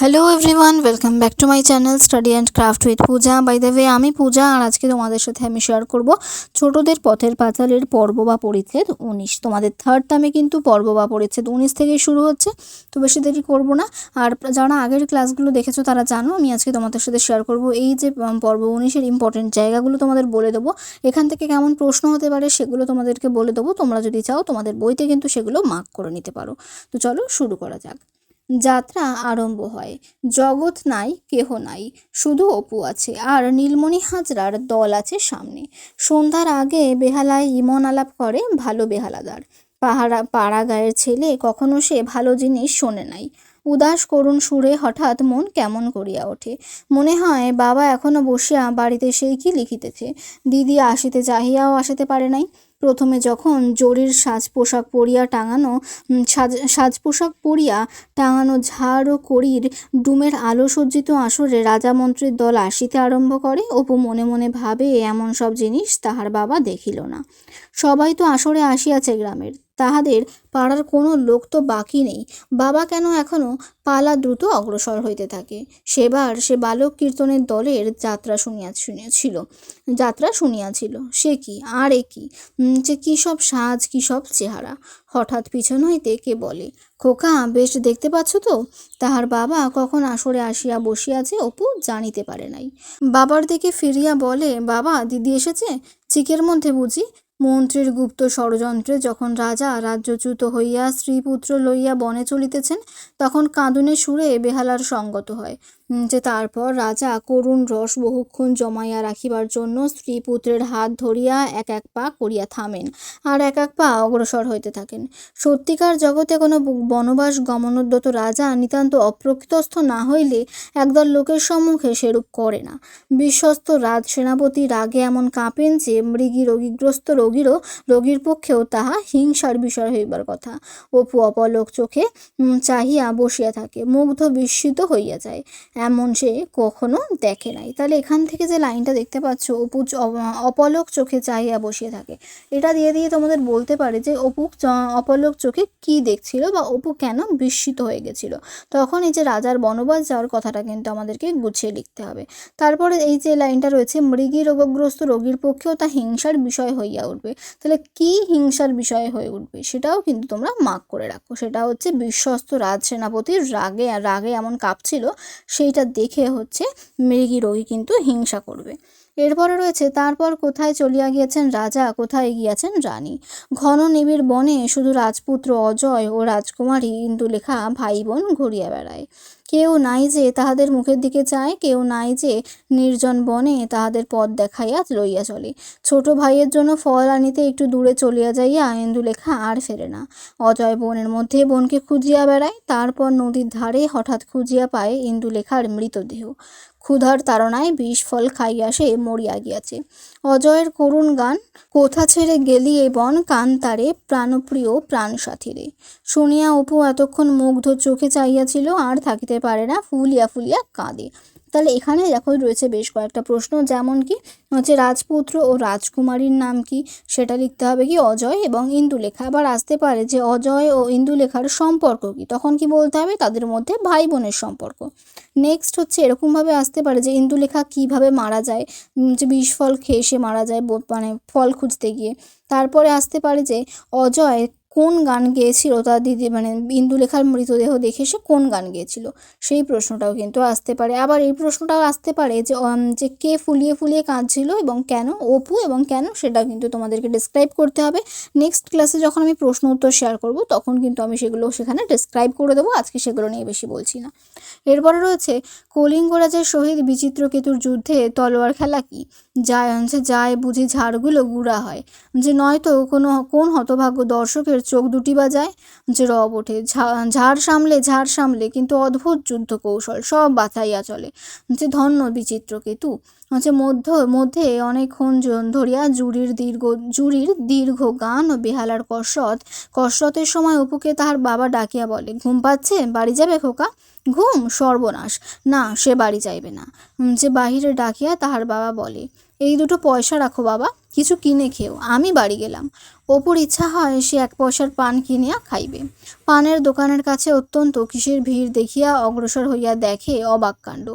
Hello everyone welcome back to my channel study and craft with Puja by the way আমি পূজা, আর আজকে তোমাদের সাথে আমি শেয়ার করব ছোটদের পথের পাঁচালের পর্ব বা পরিচ্ছেদ উনিশ। তোমাদের থার্ড টার্মে কিন্তু পর্ব বা পরিচ্ছেদ উনিশ থেকেই শুরু হচ্ছে, তো বেশি দেরি করব না। আর যারা আগের ক্লাসগুলো দেখেছ তারা জানো, আমি আজকে তোমাদের সাথে শেয়ার করব এই যে পর্ব উনিশের ইম্পর্টেন্ট জায়গাগুলো তোমাদের বলে দেবো। এখান থেকে কেমন প্রশ্ন হতে পারে সেগুলো তোমাদেরকে বলে দেবো। তোমরা যদি চাও তোমাদের বইতে কিন্তু সেগুলো মার্ক করে নিতে পারো। তো চলো শুরু করা যাক। যাত্রা আরম্ভ হয়। জগৎ নাই, কেহ নাই, শুধু অপু আছে আর নীলমণি হাজরার দল আছে সামনে। সন্ধ্যার আগে বেহালায় ইমন আলাপ করে ভালো বেহালাদার। পাহারা পাড়া গায়ের ছেলে কখনো সে ভালো জিনিস শোনে নাই। উদাস করুণ সুরে হঠাৎ মন কেমন করিয়া ওঠে। মনে হয়, বাবা এখনও বসিয়া বাড়িতে সেই কি লিখিতেছে। দিদি আসিতে চাহিয়াও আসিতে পারে নাই। প্রথমে যখন জরির সাজ পোশাক পরিয়া টাঙানো সাজ সাজ পোশাক পরিয়া টাঙানো ঝাড় ও করির ডুমের আলো সজ্জিত আসরে রাজামন্ত্রীর দল আসিতে আরম্ভ করে, অপু মনে মনে ভাবে, এমন সব জিনিস তাহার বাবা দেখিল না। সবাই তো আসরে আসিয়াছে গ্রামের। তাহাদের পাড়ার কোনো লোক তো বাকি নেই। বাবা কেন এখনও পালা দ্রুত অগ্রসর হইতে থাকে? সেবার সে বালক কীর্তনের দলের যাত্রা শুনিয়া শুনিয়াছিল। যাত্রা শুনিয়াছিল। সে কি? আর এ কি? যে কী সব সাজ, কী সব চেহারা? হঠাৎ পিছন হইতে কে বলে? খোকা, বেশ দেখতে পাচ্ছ তো? তাহার বাবা কখন আসরে আসিয়া বসিয়াছে অপু জানিতে পারে নাই। বাবার দিকে ফিরিয়া বলে, বাবা, দিদি এসেছে? চিকের মধ্যে বুঝি? মন্ত্রীর গুপ্ত ষড়যন্ত্রে যখন রাজা রাজ্যচ্যুত হইয়া স্ত্রীপুত্র লইয়া বনে চলিতেছেন, তখন কাঁদুনে সুরে বেহালার সঙ্গত হয় যে তারপর রাজা করুণ রস বহুক্ষণ জমাইয়া রাখিবার জন্য স্ত্রী পুত্রের হাত ধরিয়া এক এক পা করিয়া থামেন আর এক এক পা অগ্রসর হইতে থাকেন। সত্যিকার জগতে কোনো বনবাস গমনোদ্যত রাজা নিতান্ত অপ্রকৃতস্থ না হইলে একদল লোকের সম্মুখে সেরূপ করে না। বিশ্বস্ত রাজ সেনাপতি রাগে এমন কাঁপেন যে মৃগী রোগীগ্রস্ত রোগীরও, রোগীর পক্ষেও তাহা হিংসার বিষয় হইবার কথা। অপু অপলক চোখে চাহিয়া বসিয়া থাকে, মুগ্ধ বিস্মিত হইয়া যায়। এমন সে কখনো দেখে নাই। তাহলে এখান থেকে যে লাইনটা দেখতে পাচ্ছ, অপু অপলক চোখে চাহিয়া বসিয়ে থাকে। এটা দিয়ে দিয়ে তোমাদের বলতে পারে যে, অপু অপলক চোখে কি দেখছিল বা অপু কেন বিস্মিত হয়ে গেছিল? তখন এই যে রাজার বনবাস যাওয়ার কথাটা কিন্তু আমাদেরকে গুছিয়ে লিখতে হবে। তারপরে এই যে লাইনটা রয়েছে, মৃগী রোগগ্রস্ত রোগীর পক্ষেও তা হিংসার বিষয় হইয়া তাহলে কি হিংসার বিষয় হয়ে উঠবে সেটাও কিন্তু তোমরা মার্ক করে রাখো। সেটা হচ্ছে বিশ্বস্ত রাজ সেনাপতির রাগে রাগে এমন কাঁপছিল, সেইটা দেখে হচ্ছে মৃগী রোগী কিন্তু হিংসা করবে। এরপরে রয়েছে, তারপর কোথায় চলিয়া গিয়েছেন রাজা, কোথায় গিয়াছেন রানী? ঘন নিবিড় বনে শুধু রাজপুত্র অজয় ও রাজকুমারী ইন্দুলেখা ভাই বোন ঘুরিয়া বেড়ায়। কেউ নাই যে তাহাদের মুখের দিকে চায়, কেউ নাই যে নির্জন বনে তাহাদের পথ দেখাইয়া লইয়া চলে। ছোট ভাইয়ের জন্য ফল আনিতে একটু দূরে চলিয়া যাইয়া ইন্দুলেখা আর ফেরে না। অজয় বনের মধ্যে বোনকে খুঁজিয়া বেড়ায়, তারপর নদীর ধারে হঠাৎ খুঁজিয়া পায় ইন্দুলেখার মৃতদেহ। ক্ষুধার তাড়নায় বিষ ফল খাইয়া সে মরিয়া গিয়াছে। অজয়ের করুণ গান কোথা ছেড়ে গেলি এবং কান্তারে কান তারে প্রাণপ্রিয় প্রাণ সাথীরে শুনিয়া অপু এতক্ষণ মুগ্ধ চোখে চাইয়াছিল আর থাকিতে পারে না, ফুলিয়া ফুলিয়া কাঁদে। তাহলে এখানে দেখো রয়েছে বেশ কয়েকটা প্রশ্ন, যেমন কি হচ্ছে রাজপুত্র ও রাজকুমারীর নাম কি? সেটা লিখতে হবে কি অজয় এবং ইন্দুলেখা। আবার আসতে পারে যে অজয় ও ইন্দুলেখার সম্পর্ক কি, তখন কি বলতে হবে? তাদের মধ্যে ভাই বোনের সম্পর্ক। নেক্সট হচ্ছে এরকমভাবে আসতে পারে যে ইন্দুলেখা কীভাবে মারা যায় যে বিষ ফল খেয়ে সে মারা যায় মানে ফল খুঁজতে গিয়ে। তারপরে আসতে পারে যে অজয় কোন গান গেয়েছিল? তার দিদি মানে ইন্দুলেখার মৃতদেহ দেখে সে কোন গান গেয়েছিল? সেই প্রশ্নটাও কিন্তু আসতে পারে। আবার এই প্রশ্নটাও আসতে পারে যে যে কে ফুলিয়ে ফুলিয়ে কাঁদছিল এবং কেন? অপু এবং কেন? সেটা কিন্তু তোমাদেরকে ডিসক্রাইব করতে হবে। নেক্সট ক্লাসে যখন আমি প্রশ্ন উত্তর শেয়ার করব, তখন কিন্তু আমি সেগুলো সেখানে ডিসক্রাইব করে দেবো। আজকে সেগুলো নিয়ে বেশি বলছি না। এরপরে রয়েছে কলিঙ্গ রাজের সহিত বিচিত্রকেতুর যুদ্ধে তলোয়ার খেলা কি? যায় হচ্ছে যায়, বুঝি ঝাড়গুলো গুড়া হয়। যে নয়তো কোনো, কোন হতভাগ্য দর্শকের চোখ দুটি বাজায়? যে রব ওঠে ঝাড় সামলে ঝাড় সামলে, কিন্তু অদ্ভুত যুদ্ধ কৌশল, সব বাঁচাইয়া চলে। যে ধন্য বিচিত্রকেতু হচ্ছে মধ্য, মধ্যে অনেকক্ষণ ধরিয়া জুরির দীর্ঘ জুরির দীর্ঘ গান ও বেহালার কসরত, কসরতের সময় অপুকে তাহার বাবা ডাকিয়া বলে, ঘুম পাচ্ছে? বাড়ি যাবে খোকা? ঘুম? সর্বনাশ। না, সে বাড়ি যাইবে না। যে বাহিরে ডাকিয়া তাহার বাবা বলে এই দুটো পয়সা রাখো বাবা। কিছু কিনে খেও, আমি বাড়ি গেলাম। অপুর ইচ্ছা হয় সে এক পয়সার পান কিনিয়া খাইবে। পানের দোকানের কাছে অত্যন্ত কিসের ভিড় দেখিয়া অগ্রসর হইয়া দেখে অবাক কাণ্ড।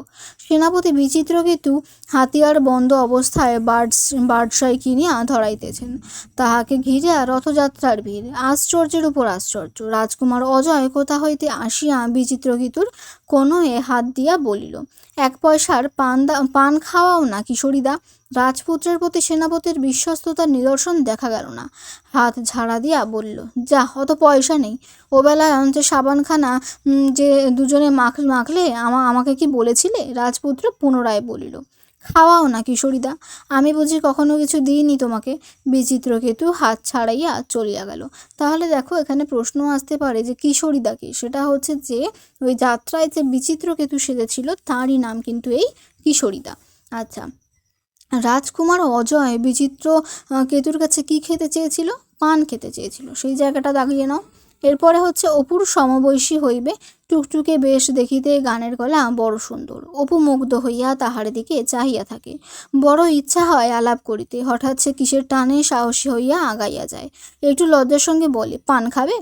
সেনাপতি বিচিত্র কিন্তু হাতিয়ার বন্ধ অবস্থায় বার্ডস বার্ডসাই কিনিয়া ধরাইতেছেন। তাহাকে ঘিরিয়া রথযাত্রার ভিড়, আশ্চর্যের উপর আশ্চর্য। রাজকুমার অজয় কোথা হইতে আসিয়া বিচিত্রগীতুর কোনোয়ে হাত দিয়া বলিল, এক পয়সার পান পান খাওয়াও না কিশোরীদা। রাজপুত্রের প্রতি সেনাপতির বিশ্বস্ততার নিদর্শন দেখা গেল না। হাত ঝাড়া দিয়া বলল, যা, অত পয়সা নেই। ও বেলায় যে সাবানখানা যে দুজনে মাখ, মাখলে আমা, আমাকে কি বলেছিলে? রাজপুত্র পুনরায় বলিল, খাওয়াও না কিশোরীদা। আমি বুঝি কখনো কিছু দিইনি তোমাকে। বিচিত্রকেতু হাত ছাড়াইয়া চলিয়া গেল। তাহলে দেখো, এখানে প্রশ্ন আসতে পারে যে কিশোরীদা কি? সেটা হচ্ছে যে, ওই যাত্রায় যে বিচিত্রকেতু সেজেছিল, তারই নাম কিন্তু এই কিশোরীদা। আচ্ছা রাজকুমার অজয় বিচিত্র কেতুর কাছে কি খেতে চেয়েছিল? পান খেতে চেয়েছিল। সেই জায়গাটা দাগিয়ে নাও। এরপরে হচ্ছে, অপুর সমবয়সী হইবে। টুকটুকে বেশ দেখিতে গানের গলা বড় সুন্দর। অপু মুগ্ধ হইয়া তাহার দিকে চাহিয়া থাকে। বড় ইচ্ছা হয় আলাপ করিতে। হঠাৎ সে কিসের টানে সাহসী হইয়া আগাইয়া যায়। একটু লজ্জার সঙ্গে বলে, পান খাবে?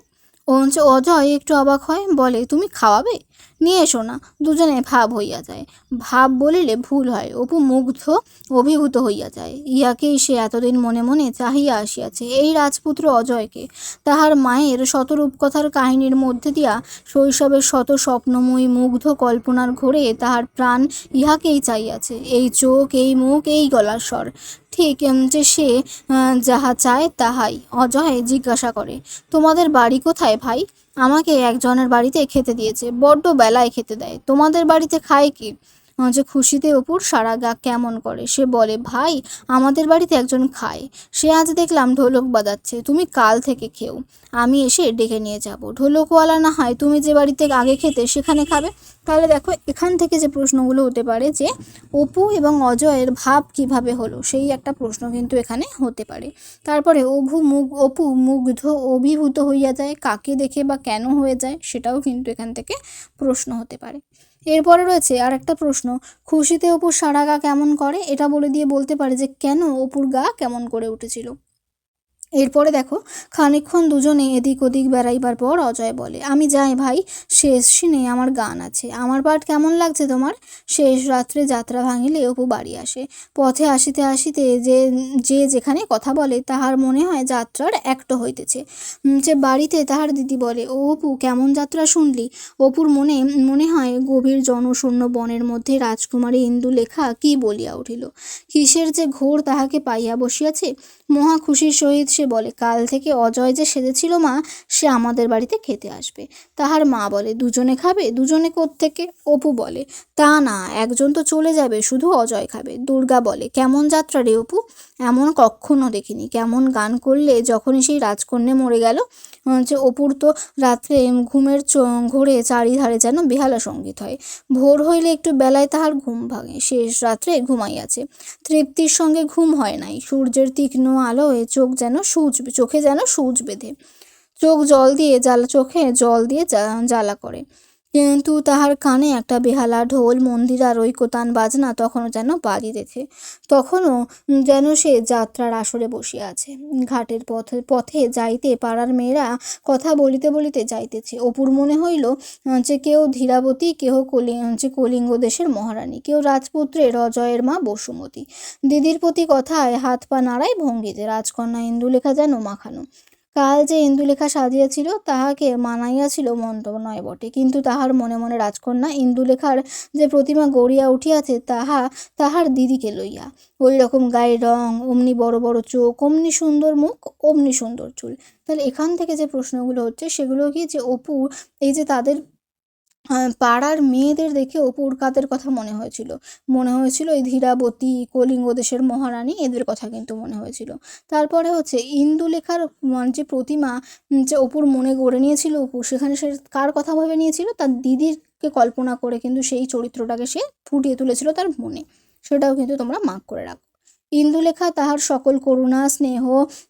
অঞ্চ অজয় একটু অবাক হয়, বলে, তুমি খাওয়াবে? নিয়ে এসো না, দুজনে ভাব হইয়া যায়। ভাব বলিলে ভুল হয়, অপু মুগ্ধ অভিভূত হইয়া যায়। ইহাকেই সে এতদিন মনে মনে চাহিয়া আসিয়াছে, এই রাজপুত্র অজয়কে। তাহার মায়ের শতরূপকথার কাহিনীর মধ্যে দিয়া শৈশবের শত স্বপ্নময়ী মুগ্ধ কল্পনার ঘোরে তাহার প্রাণ ইহাকেই চাইয়াছে এই চোখ, এই মুখ, এই গলার স্বর। ঠিক যে সে যাহা চায় তাহাই। অজয় জিজ্ঞাসা করে, তোমাদের বাড়ি কোথায় ভাই? আমাকে একজনের বাড়িতে খেতে দিয়েছে বড্ড বেলায় খেতে দেয়। তোমাদের বাড়িতে খায় কি? যে খুশিতে অপুর সারা গা কেমন করে। সে বলে, ভাই, আমাদের বাড়িতে একজন খায়। সে আজ দেখলাম ঢোলক বাজাচ্ছে। তুমি কাল থেকে খেও। আমি এসে ডেকে নিয়ে যাব। ঢোলকওয়ালা না হয় তুমি যে বাড়িতে আগে খেতে সেখানে খাবে? তাহলে দেখো, এখান থেকে যে প্রশ্নগুলো হতে পারে যে, অপু এবং অজয়ের ভাব কীভাবে হলো, সেই একটা প্রশ্ন কিন্তু এখানে হতে পারে। তারপরে, অভু মুগ, অপু মুগ্ধ, অভিভূত হইয়া যায়, কাকে দেখে বা কেন হয়ে যায়, সেটাও কিন্তু এখান থেকে প্রশ্ন হতে পারে। এরপরে রয়েছে আর একটা প্রশ্ন, খুশিতে অপুর সারা গা কেমন করে? এটা বলে দিয়ে বলতে পারে যে কেন অপুর গা কেমন করে উঠেছিল। এরপরে দেখো, খানিকক্ষণ দুজনে এদিক ওদিক বেড়াইবার পর অজয় বলে, আমি যাই ভাই, শেষ সিনে আমার গান আছে। আমার পাঠ কেমন লাগছে তোমার? শেষ রাত্রে যাত্রা ভাঙিলে অপু বাড়ি আসে। পথে আসিতে আসিতে যে যে যেখানে কথা বলে, তাহার মনে হয় যাত্রার একটো হইতেছে। যে বাড়িতে তাহার দিদি বলে, ও অপু, কেমন যাত্রা শুনলি? অপুর মনে মনে হয় গভীর জনশূন্য বনের মধ্যে রাজকুমারী ইন্দু লেখা কি বলিয়া উঠিল? কিসের যে ঘোর তাহাকে পাইয়া বসিয়াছে? মহা খুশির সহিত সে বলে, কাল থেকে অজয় যে সেজেছিল মা, সে আমাদের বাড়িতে খেতে আসবে। তাহার মা বলে, দুজনে খাবে? দুজনে থেকে অপু বলে, তা না, একজন তো চলে যাবে, শুধু অজয় খাবে। দুর্গা বলে, কেমন যাত্রা রে অপু? এমন কখনো দেখিনি। কেমন গান করলে যখনই সেই রাজকন্যা মরে গেল যে অপুর তো রাত্রে ঘুমের ঘোরে চারিধারে যেন বেহালা সংগীত হয়। ভোর হইলে একটু বেলায় তাহার ঘুম ভাঙে, শেষ রাত্রে ঘুমাইয়াছে তৃপ্তির সঙ্গে ঘুম হয় নাই, সূর্যের তীক্ষ্ণ আলোয় চোখ যেন সূচ, চোখে যেন সূচ বেঁধে। চোখ জল দিয়ে, জ্বালা, চোখে জল দিয়ে জ্বালা করে। কিন্তু তাহার কানে একটা বেহালা ঢোল মন্দিরার ঐকতান বাজনা তখনও যেন বাজিতেছে। তখনও যেন সে যাত্রার আসরে বসিয়া আছে। ঘাটের পথে পথে যাইতে পাড়ার মেয়েরা কথা বলিতে বলিতে যাইতেছে। অপুর মনে হইল যে কেউ ধীরাবতী, কেহ কলি যে কলিঙ্গ দেশের মহারানী, কেউ রাজপুত্রের অজয়ের মা বসুমতী। দিদির প্রতি কথায় হাত পা নাড়ায় ভঙ্গিতে। রাজকন্যা ইন্দুলেখা যেন মাখানো। কাল যে ইন্দুলেখা সাজিয়াছিল, তাহাকে মানাইয়াছিল মন্দ নয় বটে। কিন্তু তাহার মনে মনে রাজকন্যা ইন্দুলেখার যে প্রতিমা গড়িয়া উঠিয়াছে, তাহা তাহার দিদিকে লইয়া। ওই রকম গায়ে রং, অমনি বড় বড় চোখ, অমনি সুন্দর মুখ, অমনি সুন্দর চুল। তাহলে এখান থেকে যে প্রশ্নগুলো হচ্ছে, সেগুলো কি যে অপু, এই যে তাদের পাড়ার মেয়েদের দেখে অপুর কাদের কথা মনে হয়েছিল। মনে হয়েছিল এই ধীরাবতী কলিঙ্গ দেশের মহারানী এদের কথা কিন্তু মনে হয়েছিল। তারপরে হচ্ছে ইন্দুলেখার উম, যে প্রতিমা যে অপুর মনে গড়ে নিয়েছিল অপু সেখানে সে কার কথা ভেবে নিয়েছিল? তার দিদিরকে কল্পনা করে কিন্তু সেই চরিত্রটাকে সে ফুটিয়ে তুলেছিল তার মনে। সেটাও কিন্তু তোমরা মার্ক করে রাখো। ইন্দুলেখা তাহার সকল করুণা, স্নেহ,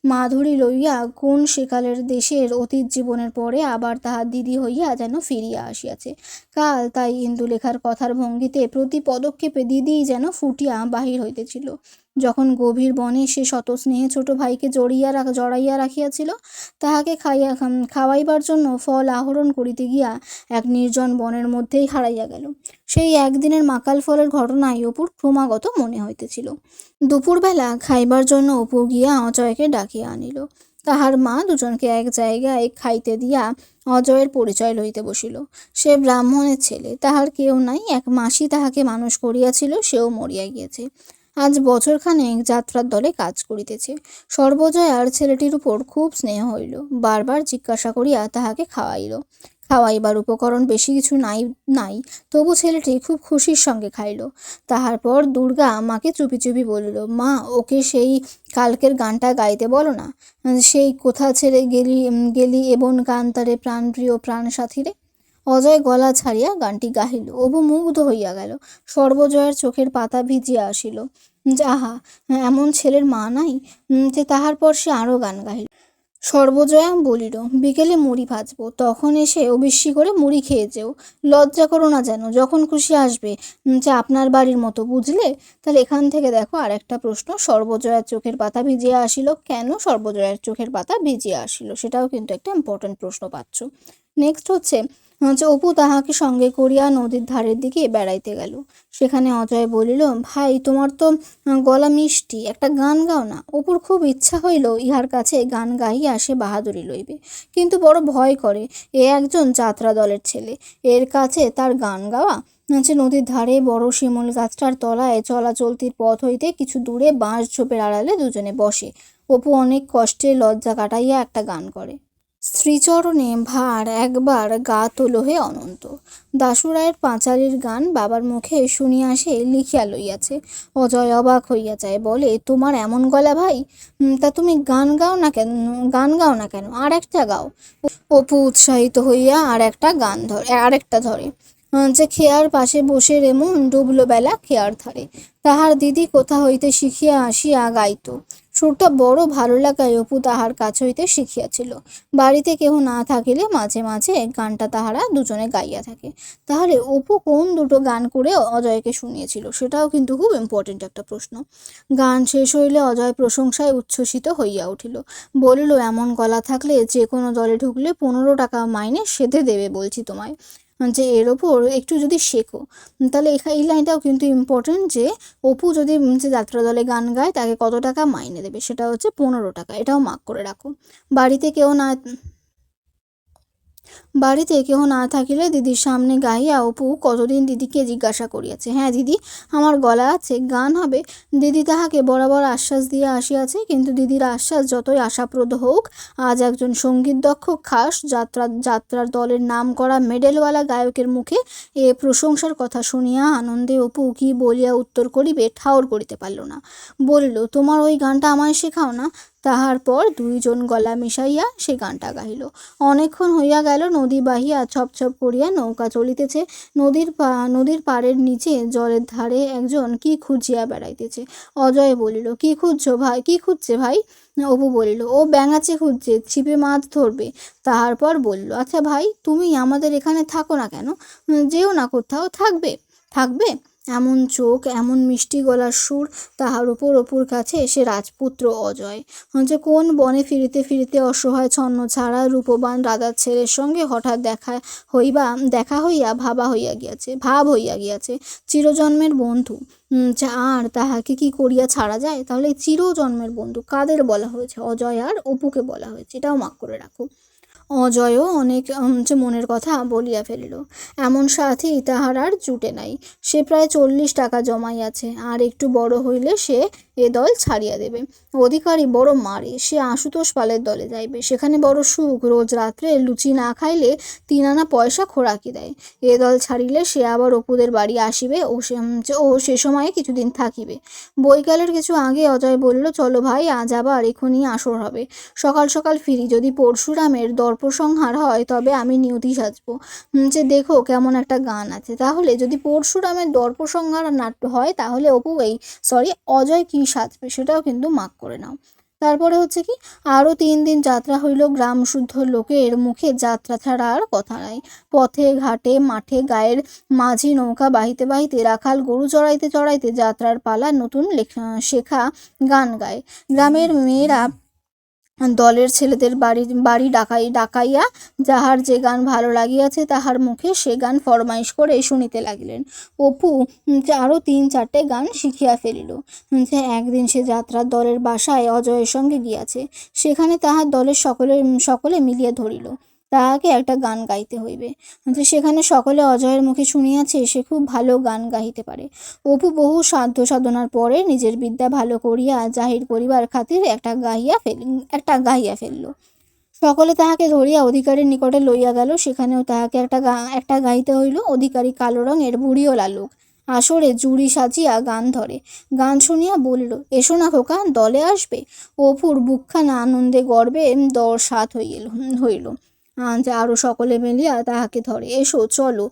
মাধুরী লইয়া কোন সেকালের দেশের অতীত জীবনের পরে আবার তাহার দিদি হইয়া যেন ফিরিয়া আসিয়াছে। কাল তাই ইন্দুলেখার কথার ভঙ্গিতে প্রতি পদক্ষেপে দিদি যেন ফুটিয়া বাহির হইতেছিল। যখন গভীর বনে সে শত স্নেহে ছোট ভাইকে জড়িয়া জড়াইয়া রাখিয়াছিল, তাহাকে খাইয়া খাওয়াইবার জন্য ফল আহরণ করিতে গিয়া এক নির্জন বনের মধ্যেই হারাইয়া গেল। সেই একদিনের মাকাল ফলের ঘটনাই অপুর ক্রমাগত মনে হইতেছিল। দুপুরবেলা খাইবার জন্য অপু গিয়া অজয়কে ডাকিয়া আনিল। তাহার মা দুজনকে এক জায়গায় খাইতে দিয়া অজয়ের পরিচয় লইতে বসিল। সে ব্রাহ্মণের ছেলে, তাহার কেউ নাই, এক মাসি তাহাকে মানুষ করিয়াছিল, সেও মরিয়া গিয়েছে। আজ বছরখানেক যাত্রার দলে কাজ করিতেছে। সর্বজয়ার ছেলেটির উপর খুব স্নেহ হইল। বারবার জিজ্ঞাসা করিয়া তাহাকে খাওয়াইল। খাওয়াইবার উপকরণ বেশি কিছু নাই নাই, তবু ছেলেটি খুব খুশির সঙ্গে খাইল। তাহার পর দুর্গা মাকে চুপি চুপি বলিল, মা, ওকে সেই কালকের গানটা গাইতে বলো না। সেই কোথা ছেড়ে গেলি গেলি এবং গান তারে প্রাণপ্রিয় প্রাণ সাথীরে অজয় গলা ছাড়িয়া গানটি গাহিল। অবু মুগ্ধ হইয়া গেল। সর্বজয়ের চোখের পাতা ভিজিয়া আসিল। যাহা, এমন ছেলের মা নাই, যে তাহার পর সে আরও গান গাহিল। সর্বজয়া বলিল, বিকেলে মুড়ি ভাজবো। তখন এসে অবিশ্বাসী করে মুড়ি খেয়ে যেও। লজ্জা করো না যেন, যখন খুশি আসবে। যে আপনার বাড়ির মতো, বুঝলে? তাহলে এখান থেকে দেখো আর একটা প্রশ্ন। সর্বজয়ার চোখের পাতা ভিজিয়ে আসিল। কেন সর্বজয়ার চোখের পাতা ভিজিয়ে আসিল? সেটাও কিন্তু একটা ইম্পর্টেন্ট প্রশ্ন পাচ্ছ। নেক্সট হচ্ছে হচ্ছে অপু তাহাকে সঙ্গে করিয়া নদীর ধারের দিকে বেড়াইতে গেল। সেখানে অজয় বলিল, ভাই, তোমার তো গলা মিষ্টি, একটা গান গাও না। অপুর খুব ইচ্ছা হইল ইহার কাছে গান গাইয়া সে বাহাদুরি লইবে। কিন্তু বড় ভয় করে এ একজন যাত্রা দলের ছেলে। এর কাছে তার গান গাওয়া হচ্ছে নদীর ধারে বড় শিমুল গাছটার তলায় চলাচলতির পথ হইতে কিছু দূরে বাঁশ ঝোপের আড়ালে দুজনে বসে। অপু অনেক কষ্টে লজ্জা কাটাইয়া একটা গান করে। শ্রীচরণে ভার একবার গা তোলহে অনন্ত। দাসুরায়ের পাঁচালির গান বাবার মুখে শুনিয়া সে লিখিয়া লইয়াছে। অজয় অবাক হইয়া যায়, বলে, তোমার এমন গলা ভাই? তা তুমি গান গাও না কেন? গান গাও না কেন? আর একটা গাও। অপু উৎসাহিত হইয়া আর একটা গান ধরে, আর একটা ধরে। যে খেয়ার পাশে বসে রেমন ডুবলো বেলা খেয়ার ধারে। তাহার দিদি কোথা হইতে শিখিয়া আসিয়া গাইত। সুরটা বড় ভালো লাগায় অপু তাহার কাছ হইতে শিখিয়াছিল। বাড়িতে কেহ না থাকিলে মাঝে মাঝে গানটা তাহারা দুজনে গাইয়া থাকে। তাহলে অপু কোন দুটো গান করে অজয়কে শুনিয়েছিল, সেটাও কিন্তু খুব ইম্পর্টেন্ট একটা প্রশ্ন। গান শেষ হইলে অজয় প্রশংসায় উচ্ছ্বসিত হইয়া উঠিল। বলিল, এমন গলা থাকলে যে কোনো দলে ঢুকলে পনেরো টাকা মাইনে সেধে দেবে বলছি তোমায়। যে এর ওপর একটু যদি শেখো তাহলে এখা- এই লাইনটাও কিন্তু ইম্পর্টেন্ট যে অপু যদি যে যাত্রা দলে গান গায়, তাকে কত টাকা মাইনে দেবে? সেটা হচ্ছে পনেরো টাকা। এটাও মার্ক করে রাখো। বাড়িতে কেউ না বাড়িতে কেহ না থাকিলে দিদির সামনে গাইয়া অপু, কতদিন দিদিকে জিজ্ঞাসা করিয়াছে? হ্যাঁ দিদি, আমার গলা আছে, গান হবে। দিদি তাহাকে বরাবর আশ্বাস দিয়া আসিয়াছে, কিন্তু দিদির আশ্বাস যতই আশাপ্রদ হোক, আজ একজন সংগীত দক্ষ খাস যাত্রা, যাত্রার দলের নাম করা মেডেলওয়ালা গায়কের মুখে এ প্রশংসার কথা শুনিয়া আনন্দে অপু কি বলিয়া উত্তর করিবে, ঠাওর করিতে পারল না। বলিল, তোমার ওই গানটা আমায় শেখাও না। তাহার পর দুইজন গলা মিশাইয়া সে গানটা গাহিল। অনেকক্ষণ হইয়া গেল, নদী বাহিয়া ছপ ছপ করিয়া নৌকা চলিতেছে। নদীর নদীর পাড়ের নিচে জলের ধারে একজন কি খুঁজিয়া বেড়াইতেছে। অজয় বলিল, কি খুঁজছো ভাই? কি খুঁজছে ভাই? অপু বলিল, ও ব্যাঙাচে খুঁজছে, ছিপে মাছ ধরবে। তাহার পর বলল আচ্ছা ভাই, তুমি আমাদের এখানে থাকো না কেন? যেও না কোথাও, থাকবে? থাকবে? এমন চোখ, এমন মিষ্টি গলার সুর, তাহার উপর অপুর কাছে এসে রাজপুত্র অজয়। যে কোন বনে ফিরিতে ফিরিতে অসহায় ছন্ন ছাড়া রূপবান রাজার ছেলের সঙ্গে হঠাৎ দেখা হইবা, দেখা হইয়া, ভাবা হইয়া গিয়াছে, ভাব হইয়া গিয়াছে, চিরজন্মের বন্ধু। আর তাহাকে কি করিয়া ছাড়া যায়? তাহলে চিরজন্মের বন্ধু কাদের বলা হয়েছে? অজয় আর অপুকে বলা হয়েছে। এটাও মাক করে রাখো। অজয়ও অনেক হচ্ছে মনের কথা বলিয়া ফেলিল। এমন সাথী তাহার আর জুটে নাই। সে প্রায় চল্লিশ টাকা জমাইয়াছে। আর একটু বড় হইলে সে এ দল ছাড়িয়া দেবে। অধিকারী বড় মারে, সে আশুতোষ পালের দলে যাইবে। সেখানে বড় সুখ, রোজ রাত্রে লুচি না খাইলে তিন আনা পয়সা খোরাকি দেয়। এ দল ছাড়িলে সে আবার অপুদের বাড়ি আসিবে ও সে ও সে সময়ে কিছুদিন থাকিবে। বৈকালের কিছু আগে অজয় বলল, চলো ভাই, আজ আবার এখনই আসর হবে। সকাল সকাল ফিরি। যদি পরশুরামের দর্পসংহার হয়, তবে আমি নিয়তি সাজবো। যে দেখো কেমন একটা গান আছে। তাহলে যদি পরশুরামের দর্পসংহার নাট্য হয়, তাহলে অপু এই সরি অজয় কি সাজবে সেটাও কিন্তু মাক করে নাও। তারপরে হচ্ছে কি, আরও তিন দিন যাত্রা হইল গ্রাম শুদ্ধ লোকের মুখে, যাত্রা ছাড়া আর কথা নাই। পথে, ঘাটে, মাঠে, গায়ের মাঝি নৌকা বাহিতে বাহিতে, রাখাল গরু চড়াইতে চড়াইতে যাত্রার পালা নতুন লেখা, শেখা গান গায়। গ্রামের মেয়েরা দলের ছেলেদের বাড়ি বাড়ি ডাকাই, ডাকাইয়া যাহার যে গান ভালো লাগিয়াছে তাহার মুখে সে গান ফরমাইশ করে শুনিতে লাগিলেন। অপু আরও তিন চারটে গান শিখিয়া ফেলিল। যে একদিন সে যাত্রার দলের বাসায় অজয়ের সঙ্গে গিয়াছে, সেখানে তাহার দলের সকলে সকলে মিলিয়া ধরিল। তাহাকে একটা গান গাইতে হইবে। যে সেখানে সকলে অজয়ের মুখে শুনিয়াছে, সে খুব ভালো গান গাইতে পারে। অপু বহু সাধ্য সাধনার পরে নিজের বিদ্যা ভালো করিয়া জাহির করিবার খাতির একটা গাইয়া ফেল, একটা গাইয়া ফেলল। সকলে তাহাকে ধরিয়া অধিকারীর নিকটে লইয়া গেল। সেখানেও তাহাকে একটা গা, একটা গাইতে হইল। অধিকারী কালো রঙের বুড়িওলা লোক আসরে জুড়ি সাজিয়া গান ধরে। গান শুনিয়া বলিল, এসো না খোকা, দলে আসবে? অপুর বুকখানা আনন্দে গর্বে দর সাত হইল হইল। আরও সকলে মিলিয়া তাহাকে ধরে। এসো, চলো।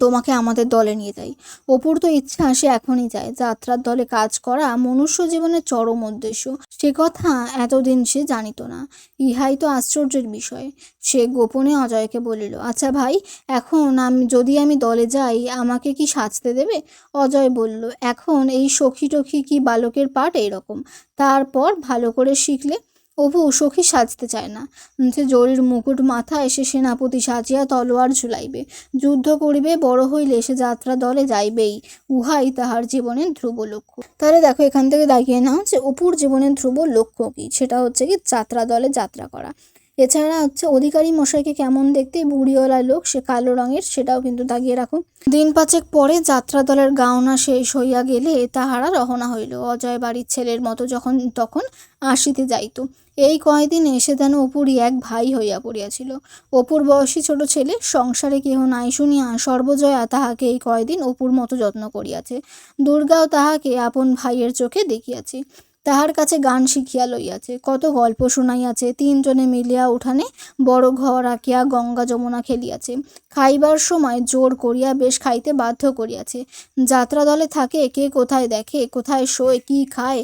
তোমাকে আমাদের দলে নিয়ে যাই। অপুর তো ইচ্ছা, সে এখনই যায়। যাত্রার দলে কাজ করা মনুষ্য জীবনের চরম উদ্দেশ্য। সে কথা এতদিন সে জানিত না। ইহাই তো আশ্চর্যের বিষয়। সে গোপনে অজয়কে বলিল আচ্ছা ভাই, এখন আমি, যদি আমি দলে যাই, আমাকে কি সাজতে দেবে? অজয় বলল, এখন এই সখী টখী কি বালকের পাঠ এইরকম? তারপর ভালো করে শিখলে অপু সখী সাজতে চায় না। সে জরির মুকুট মাথা এসে সেনাপতি সাজিয়া তলোয়ার ঝুলাইবে। যুদ্ধ করিবে, বড় হইলে সে যাত্রা দলে যাইবেই। উহাই তাহার জীবনের ধ্রুব লক্ষ্য। তাহলে দেখো, এখান থেকে দাগিয়ে নাও যে অপুর জীবনের ধ্রুব লক্ষ্য কি? সেটা হচ্ছে কি, যাত্রা দলে যাত্রা করা। এছাড়া হচ্ছে অধিকারী মশাইকে কেমন দেখতে? বুড়িওয়ালা লোক, সে কালো রঙের, সেটাও কিন্তু দাগিয়ে রাখো দিন পাঁচেক পরে যাত্রা দলের গাওনা শেষ হইয়া গেলে তাহারা রহনা হইল। অজয় বাড়ির ছেলের মতো যখন তখন আসিতে যাইত। এই কয়দিনে এসে যেন অপুরই এক ভাই হইয়া পড়িয়াছিল। অপুর বয়সী ছোট ছেলে, সংসারে কেহ নাই শুনিয়া সর্বজয়া তাহাকে এই কয়দিন অপুর মতো যত্ন করিয়াছে। দুর্গাও তাহাকে আপন ভাইয়ের চোখে দেখিয়াছে। তাহার কাছে গান শিখিয়া লইয়াছে, কত গল্প শুনাইয়াছে, তিনজনে মিলিয়া উঠানে বড় ঘর আঁকিয়া গঙ্গা যমুনা খেলিয়াছে। খাইবার সময় জোর করিয়া বেশ খাইতে বাধ্য করিয়াছে। যাত্রা দলে থাকে, কে কোথায় দেখে, কোথায় শোয়, কি খায়,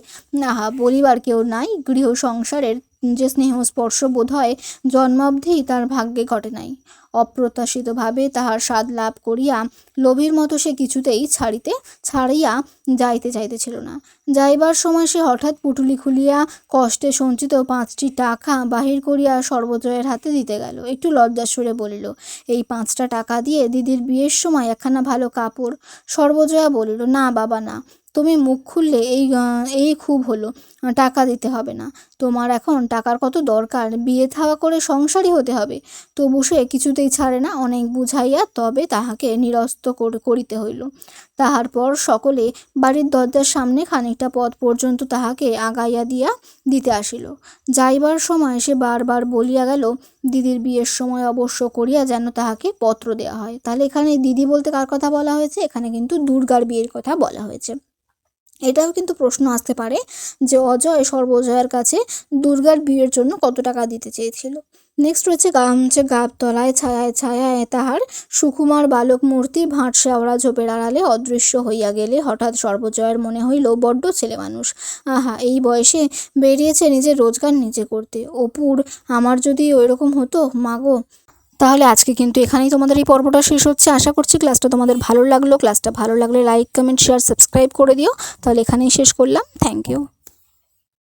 আহা, বলিবার কেউ নাই, গৃহ সংসারের যে স্নেহ স্পর্শ বোধ হয় জন্মাবধি তার ভাগ্যে ঘটে নাই। অপ্রত্যাশিতভাবে তাহার স্বাদ লাভ করিয়া লোভীর মতো সে কিছুতেই ছাড়িতে, ছাড়িয়া যাইতে চাইতেছিল না। যাইবার সময় সে হঠাৎ পুটুলি খুলিয়া কষ্টে সঞ্চিত পাঁচটি টাকা বাহির করিয়া সর্বজয়ের হাতে দিতে গেল। একটু লজ্জার সুরে বলিল, এই পাঁচটা টাকা দিয়ে দিদির বিয়ের সময় একখানা ভালো কাপড়? সর্বজয়া বলিল, না বাবা, না। তুমি মুখ খুললে এই এই খুব হলো। টাকা দিতে হবে না। তোমার এখন টাকার কত দরকার? বিয়ে থাওয়া করে সংসারই হতে হবে। তবু সে কিছুতেই ছাড়ে না, অনেক বুঝাইয়া তবে তাহাকে নিরস্ত কর- করিতে হইল। তাহার পর সকলে বাড়ির দরজার সামনে খানিকটা পথ পর্যন্ত তাহাকে আগাইয়া দিয়া দিতে আসিল। যাইবার সময় সে বারবার বলিয়া গেল, দিদির বিয়ের সময় অবশ্য করিয়া যেন তাহাকে পত্র দেওয়া হয়। তাহলে এখানে দিদি বলতে কার কথা বলা হয়েছে? এখানে কিন্তু দুর্গার বিয়ের কথা বলা হয়েছে। এটাও কিন্তু প্রশ্ন আসতে পারে যে অজয় সর্বজয়ের কাছে দুর্গার বিয়ের জন্য কত টাকা দিতে চেয়েছিল। নেক্সট রয়েছে হচ্ছে গাবতলায় ছায়ায় ছায়ায় তাহার সুকুমার বালক মূর্তি ভাঁট শেওড়া ঝোপের আড়ালে অদৃশ্য হইয়া গেলে হঠাৎ সর্বজয়ের মনে হইল বড্ড ছেলে মানুষ। আহা, এই বয়সে বেরিয়েছে নিজের রোজগার নিজে করতে। অপুর, আমার যদি ওইরকম হতো মাগো তাহলে আজকে কিন্তু এখানেই তোমাদের এই পর্বটা শেষ হচ্ছে। আশা করছি ক্লাসটা তোমাদের ভালো লাগল। ক্লাসটা ভালো লাগলে লাইক কমেন্ট শেয়ার সাবস্ক্রাইব করে দিও। তাহলে এখানেই শেষ করলাম। Thank you